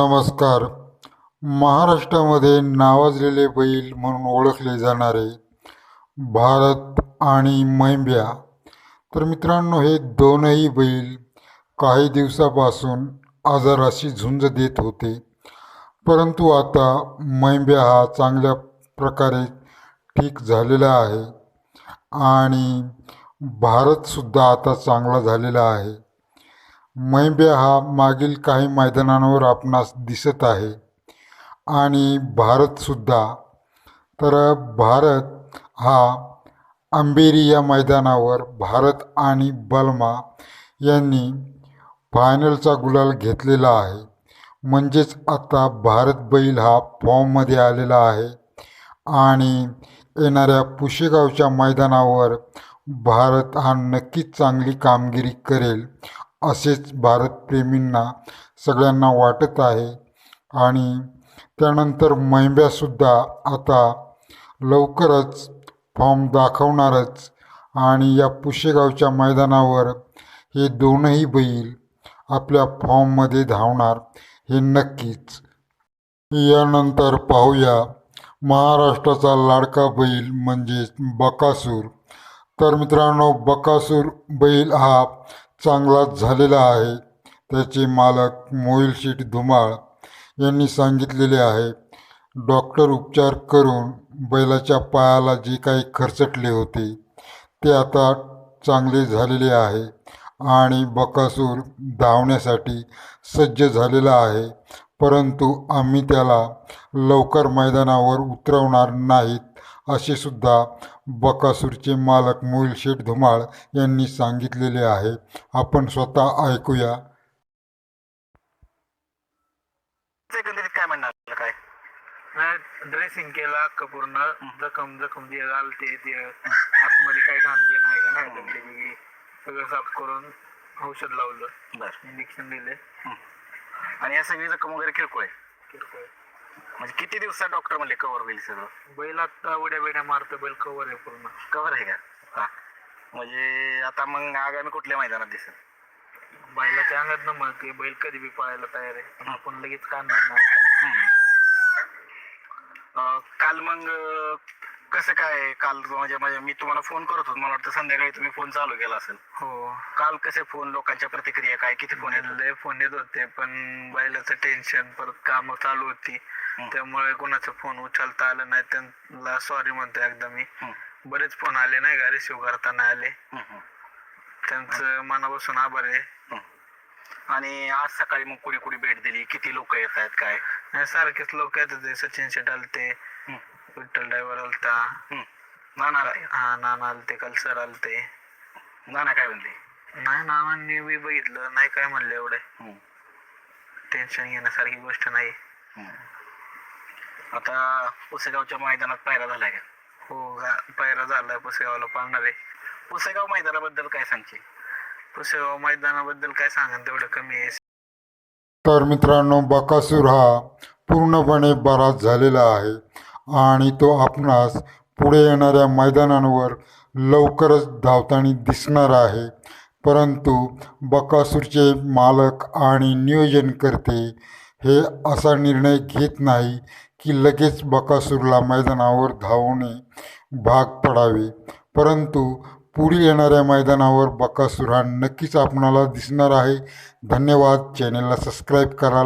नमस्कार. महाराष्ट्रामध्ये नावाजलेले बैल म्हणून ओळखले जाणारे भारत आणि मैंब्या. तर मित्रांनो हे दोनही बैल काही दिवसापासून आजाराशी झुंज देत होते. परंतु आता मैंब्या हा चांगल्या प्रकारे ठीक झालेला आहे. आणि भारतसुद्धा आता चांगला झालेला आहे. मैंब्या हा मागील काही मैदानांवर आपणास दिसत आहे. आणि भारतसुद्धा तर भारत हा अंबेरी या मैदानावर भारत आणि बलमा यांनी फायनलचा गुलाल घेतलेला आहे. म्हणजेच आता भारत बैल हा फॉर्ममध्ये आलेला आहे. आणि येणाऱ्या पुशेगावच्या मैदानावर भारत हा नक्कीच चांगली कामगिरी करेल. असेच भारतप्रेमींना सगळ्यांना वाटत आहे. आणि त्यानंतर मैंब्यासुद्धा आता लवकरच फॉर्म दाखवणारच आणि या पुशेगावच्या मैदानावर हे दोनही बैल आपल्या फॉर्ममध्ये धावणार हे नक्कीच. यानंतर पाहूया महाराष्ट्राचा लाडका बैल म्हणजेच बकासूर. तर मित्रांनो बकासूर बैल हा चांगलाच झालेला आहे. त्याचे मालक मोहिल धुमाळ यांनी सांगितलेले आहे. डॉक्टर उपचार करून बैलाच्या पायाला जे काही खरचटले होते ते आता चांगले झालेले आहे आणि बकासूर धावण्यासाठी सज्ज झालेला आहे. परंतु आम्ही त्याला लवकर मैदानावर उतरवणार नाहीत. असे सुद्धा बकासूरचे मालक मोहिल शेठ धुमाळ यांनी सांगितलेले आहे. आपण स्वतः ऐकूया. काय म्हणणार काय? ड्रेसिंग केला अख्खं पूर्ण जखम जखम जे घालते ते आतमध्ये काही घाण बिन आहे का नाही? दगडी बिगडी सगळं साफ करून औषध लावलं. बर. इंजेक्शन दिले. आणि या सगळी जखम वगैरे किरकोळ आहे? किरकोळ. म्हणजे किती दिवसात डॉक्टर म्हणले कव्हर होईल सगळं? बैल आता उड्या बिड्या मारतं बैल कवर आहे पूर्ण. कव्हर आहे का? हा. म्हणजे आता मग आगामी कुठल्या मैदानात दिसेल? बैलाच्या अंगात न मग बैल कधी बी पळायला तयार आहे. पण आपण लगेच काढणार नाही अं, काल मग अं, कसं काय काल म्हणजे म्हणजे मी तुम्हाला फोन करत होतो. मला वाटतं संध्याकाळी तुम्ही फोन चालू केला असेल. हो. काल कसे फोन लोकांच्या प्रतिक्रिया काय? किती फोन येत लय फोन येत होते पण बैलाचं टेन्शन परत काम चालू होती. त्यामुळे कोणाचा फोन उचलता आला नाही त्यांना सॉरी म्हणतो एकदा मी. बरेच फोन आले नाही का? रिसिव्ह करताना आले. त्यांचं मनापासून आभार आहे. आणि आज सकाळी मग कुणी कुणी भेट दिली? किती लोक येत आहेत काय? नाही सारखेच लोक येत होते सचिन शेट आलते. विठ्ठल ड्रायव्हर आलता. नाना हा नाना आलते काल सर आलते. नाना काय म्हणले? नाही नानांनी मी बघितलं. नाही काय म्हणले एवढे. टेन्शन घेण्यासारखी गोष्ट नाही. आता पुसेगावच्या मैदानात पायरा झालाय का? हो गा- पायरा झालाय पुसेगावला पाळणार आहे. पुसेगाव मैदानाबद्दल काय सांगशील? पुसेगाव मैदानाबद्दल काय सांगा तेवढं कमी आहे. तर मित्रांनो बकासूर हा पूर्णपणे बराच झालेला आहे आणि तो आपणास पुढे येणाऱ्या मैदानांवर लवकरच धावताना दिसणार आहे. परंतु बकासूरचे मालक आणि नियोजनकर्ते हे असा निर्णय घेत नाही की लगेच बकासूरला मैदानावर धावणे भाग पडावे परंतु पुढील येणाऱ्या मैदानावर बकासूर हा नक्कीच आपणाला दिसणार आहे. धन्यवाद. चॅनेलला सबस्क्राईब करा.